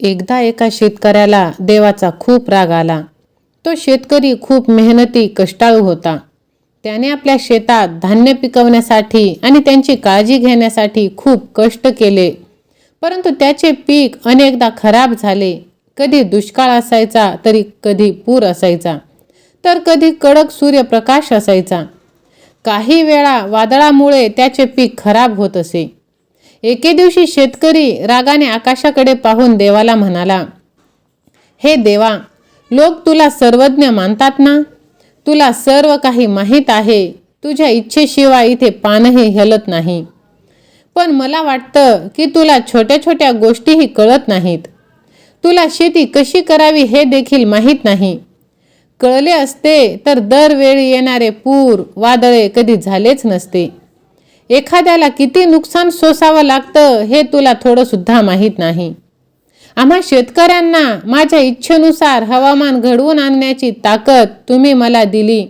एकदा एका शेतकऱ्याला देवाचा खूप राग आला. तो शेतकरी खूप मेहनती कष्टाळू होता. त्याने आपल्या शेतात धान्य पिकवण्यासाठी आणि त्यांची काळजी घेण्यासाठी खूप कष्ट केले. परंतु त्याचे पीक अनेकदा खराब झाले. कधी दुष्काळ असायचा तरी कधी पूर असायचा. तर कधी कडक सूर्यप्रकाश असायचा. काही वेळा वादळामुळे त्याचे पीक खराब होत असे. एके दिवशी शेतकरी रागाने आकाशाकडे पाहून देवाला म्हणाला हे देवा लोक तुला सर्वज्ञ मानतात ना? तुला सर्व काही माहीत आहे. तुझ्या इच्छेशिवाय इथे पानही हलत नाही. पण मला वाटतं की तुला छोट्या छोट्या गोष्टीही कळत नाहीत. तुला शेती कशी करावी हे देखील माहीत नाही. कळले असते तर दरवेळी येणारे पूर वादळे कधी झालेच नसते. एखाद्याला किती नुकसान सोसावं लागतं हे तुला थोडंसुद्धा माहीत नाही. आम्हा शेतकऱ्यांना माझ्या इच्छेनुसार हवामान घडवून आणण्याची ताकद तुम्ही मला दिली.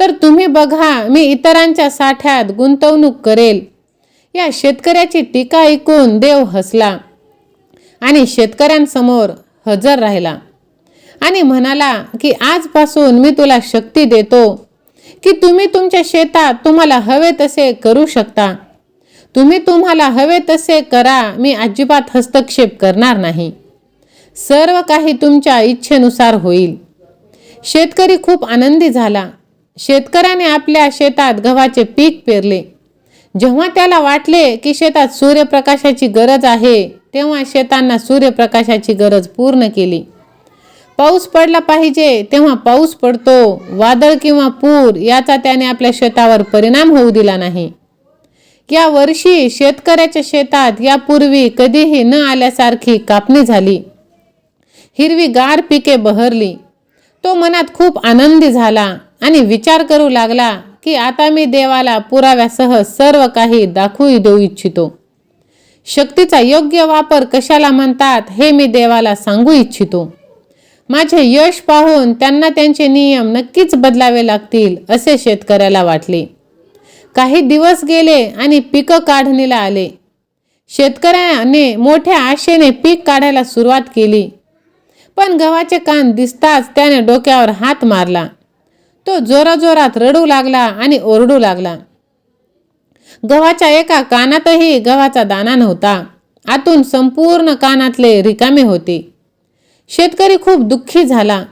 तर तुम्ही बघा मी इतरांच्या साठ्यात गुंतवणूक करेल. या शेतकऱ्याची टीका ऐकून देव हसला आणि शेतकऱ्यांसमोर हजर राहिला. आणि म्हणाला की आजपासून मी तुला शक्ती देतो. की तुम्ही तुमच्या शेतात तुम्हाला हवे तसे करू शकता. तुम्ही तुम्हाला हवे तसे करा मी अजिबात हस्तक्षेप करणार नाही. सर्व काही तुमच्या इच्छेनुसार होईल. शेतकरी खूप आनंदी झाला. शेतकऱ्याने आपल्या शेतात गव्हाचे पीक पेरले. जेव्हा त्याला वाटले की शेतात सूर्यप्रकाशाची गरज आहे तेव्हा शेतांना सूर्यप्रकाशाची गरज पूर्ण केली. पाऊस पडला पाहिजे तेव्हा पाऊस पडतो. वादळ किंवा पूर याचा त्याने आपल्या शेतावर परिणाम होऊ दिला नाही. या वर्षी शेतकऱ्याच्या शेतात यापूर्वी कधीही न आल्यासारखी कापणी झाली. हिरवी गार पिके बहरली. तो मनात खूप आनंदी झाला आणि विचार करू लागला की आता मी देवाला पुराव्यासह सर्व काही दाखवू देऊ इच्छितो. शक्तीचा योग्य वापर कशाला म्हणतात हे मी देवाला सांगू इच्छितो. माझे यश पाहून त्यांना त्यांचे नियम नक्कीच बदलावे लागतील असे शेतकऱ्याला वाटले. काही दिवस गेले आणि पिकं काढणीला आले. शेतकऱ्याने मोठ्या आशेने पीक काढायला सुरुवात केली. पण गव्हाचे कान दिसताच त्याने डोक्यावर हात मारला. तो जोराजोरात रडू लागला आणि ओरडू लागला. गव्हाच्या एका कानातही गव्हाचा दाना नव्हता. आतून संपूर्ण कानातले रिकामे होते. शेतकरी खूप दुःखी झाला.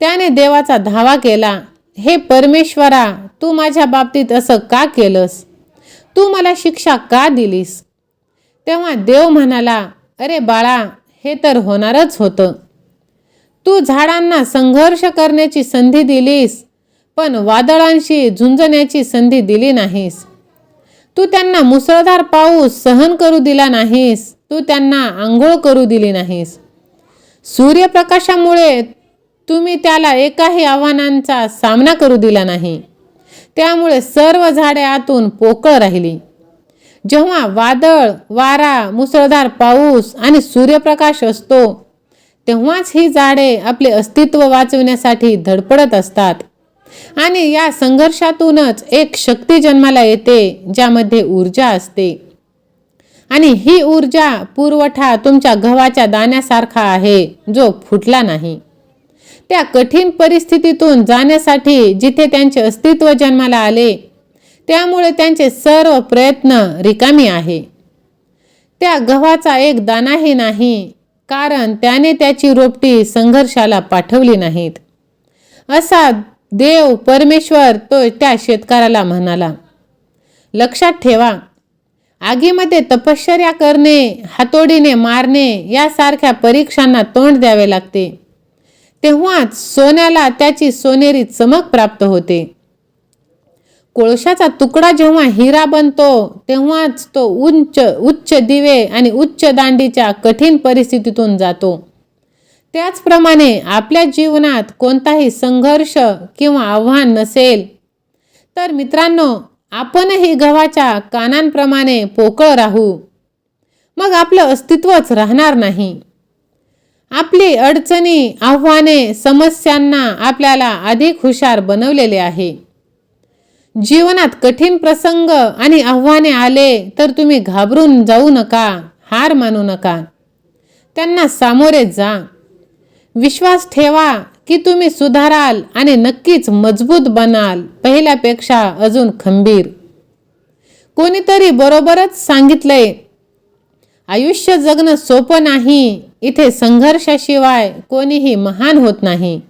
त्याने देवाचा धावा केला. हे परमेश्वरा तू माझ्या बाबतीत असं का केलंस? तू मला शिक्षा का दिलीस? तेव्हा देव म्हणाला अरे बाळा हे तर होणारच होतं. तू झाडांना संघर्ष करण्याची संधी दिलीस पण वादळांशी झुंजण्याची संधी दिली नाहीस. तू त्यांना मुसळधार पाऊस सहन करू दिला नाहीस तू त्यांना आंघोळ करू दिली नाहीस. सूर्यप्रकाशामुळे तुम्ही त्याला एकाही आव्हानांचा सामना करू दिला नाही. त्यामुळे सर्व झाडे आतून पोकळ राहिली. जेव्हा वादळ वारा मुसळधार पाऊस आणि सूर्यप्रकाश असतो तेव्हाच ही झाडे आपले अस्तित्व वाचविण्यासाठी धडपडत असतात. आणि या संघर्षातूनच एक शक्ती जन्माला येते ज्यामध्ये ऊर्जा असते. आणि ही ऊर्जा पुरवठा तुमच्या गव्हाच्या दाण्यासारखा आहे जो फुटला नाही. त्या कठीण परिस्थितीतून जाण्यासाठी जिथे त्यांचे अस्तित्व जन्माला आले त्यामुळे त्यांचे सर्व प्रयत्न रिकामी आहे. त्या गव्हाचा एक दानाही नाही कारण त्याने त्याची रोपटी संघर्षाला पाठवली नाहीत. असा देव परमेश्वर तो त्या शेतकऱ्याला म्हणाला लक्षात ठेवा आगीमध्ये तपश्चर्या करणे हातोडीने मारणे यासारख्या परीक्षांना तोंड द्यावे लागते. तेव्हाच सोन्याला त्याची सोनेरी चमक प्राप्त होते. कोळशाचा तुकडा जेव्हा हिरा बनतो तेव्हाच तो उंच उच्च दिवे आणि उच्च दांडीच्या कठीण परिस्थितीतून जातो. त्याचप्रमाणे आपल्या जीवनात कोणताही संघर्ष किंवा आव्हान नसेल. तर मित्रांनो आपणही गव्हाच्या कानांप्रमाणे पोकळ राहू. मग आपलं अस्तित्वच राहणार नाही. आपली अडचणी आव्हाने समस्यांना आपल्याला अधिक हुशार बनवलेले आहे. जीवनात कठीण प्रसंग आणि आव्हाने आले तर तुम्ही घाबरून जाऊ नका हार मानू नका. त्यांना सामोरे जा. विश्वास ठेवा की तुम्ही सुधाराल आणि नक्कीच मजबूत बनाल. पहिल्यापेक्षा अजून खंबीर. कोणीतरी बरोबरच सांगितलंय आयुष्य जगणं सोपं नाही. इथे संघर्षाशिवाय कोणीही महान होत नाही.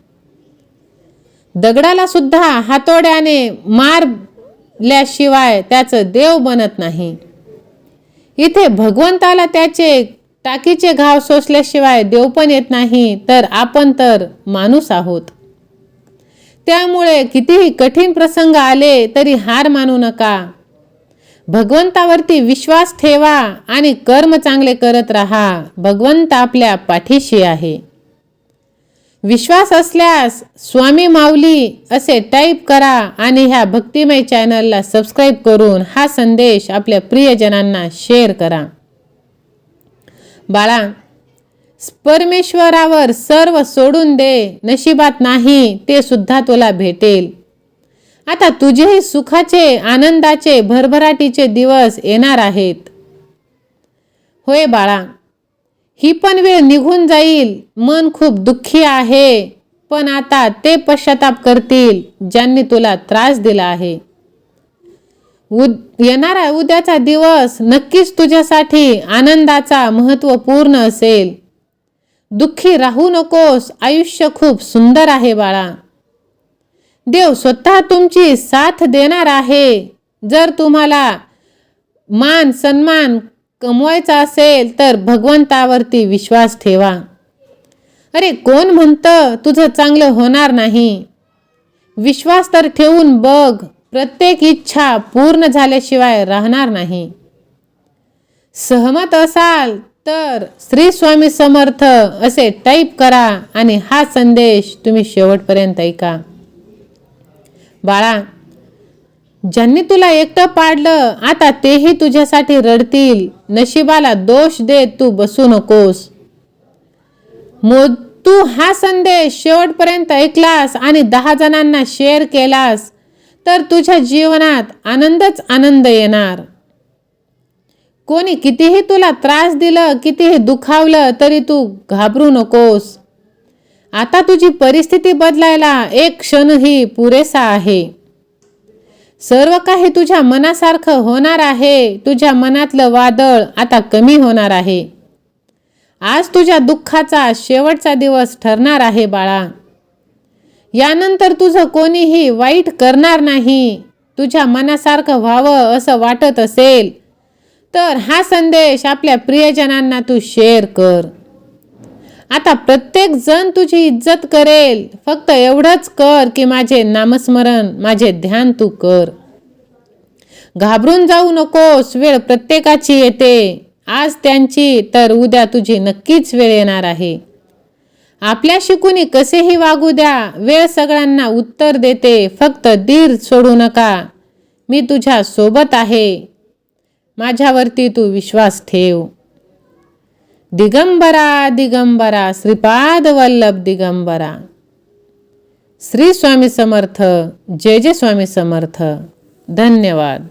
दगडाला सुद्धा हातोड्याने मारल्याशिवाय त्याचं देव बनत नाही. इथे भगवंताला त्याचे टाकीचे घाव सोसल्याशिवाय देव पण येत नाही तर आपण तर माणूस आहोत. त्यामुळे कितीही कठीण प्रसंग आले तरी हार मानू नका. भगवंतावरती विश्वास ठेवा आणि कर्म चांगले करत राहा. भगवंत आपल्या पाठीशी आहे. विश्वास असल्यास स्वामी माऊली असे टाईप करा आणि ह्या भक्तिमय चॅनलला सबस्क्राईब करून हा संदेश आपल्या प्रियजनांना शेअर करा. बाळा परमेश्वरावर सर्व सोडून दे नशिबात नाही ते सुद्धा तुला भेटेल. आता तुझेही सुखाचे आनंदाचे भरभराटीचे दिवस येणार आहेत. होय बाळा ही पण वेळ निघून जाईल मन खूप दुःखी आहे पण आता ते पश्चाताप करतील ज्यांनी तुला त्रास दिला आहे. उद येणारा उद्याचा दिवस नक्कीच तुझ्यासाठी आनंदाचा महत्त्वपूर्ण असेल. दुःखी राहू नकोस आयुष्य खूप सुंदर आहे बाळा. देव स्वतः तुमची साथ देणार आहे. जर तुम्हाला मान सन्मान कमवायचा असेल तर भगवंतावरती विश्वास ठेवा. अरे कोण म्हणतं तुझं चांगलं होणार नाही? विश्वास तर ठेवून बघ. प्रत्येक इच्छा पूर्ण झाल्याशिवाय राहणार नाही. सहमत असाल तर श्री स्वामी समर्थ असे टाईप करा आणि हा संदेश तुम्ही शेवटपर्यंत ऐका. बाळा ज्यांनी तुला एकटं पाडलं आता तेही तुझ्यासाठी रडतील. नशिबाला दोष देत तू बसू नकोस. मो तू हा संदेश शेवटपर्यंत ऐकलास आणि दहा जणांना शेअर केलास. तर तुझ्या जीवनात आनंदच आनंद येणार. कोणी कितीही तुला त्रास दिलं कितीही दुखावलं तरी तू घाबरू नकोस. आता तुझी परिस्थिती बदलायला एक क्षणही पुरेसा आहे. सर्व काही तुझ्या मनासारखं होणार आहे. तुझ्या मनातलं वादळ आता कमी होणार आहे. आज तुझ्या दुःखाचा शेवटचा दिवस ठरणार आहे बाळा. यानंतर तुझं कोणीही वाईट करणार नाही. तुझ्या मनासारखं व्हावं असं वाटत असेल. तर हा संदेश आपल्या प्रियजनांना तू शेअर कर. आता प्रत्येक जण तुझी इज्जत करेल. फक्त एवढंच कर की माझे नामस्मरण माझे ध्यान तू कर. घाबरून जाऊ नकोस वेळ प्रत्येकाची येते. आज त्यांची तर उद्या तुझी नक्कीच वेळ येणार आहे. आपल्या शिकुनी कसेही वागू द्या वेळ सगळ्यांना उत्तर देते फक्त धीर सोडू नका. मी तुझ्या सोबत आहे. माझ्यावरती तू विश्वास ठेव. दिगंबरा दिगंबरा श्रीपाद वल्लभ दिगंबरा. श्री स्वामी समर्थ जय जय स्वामी समर्थ. धन्यवाद.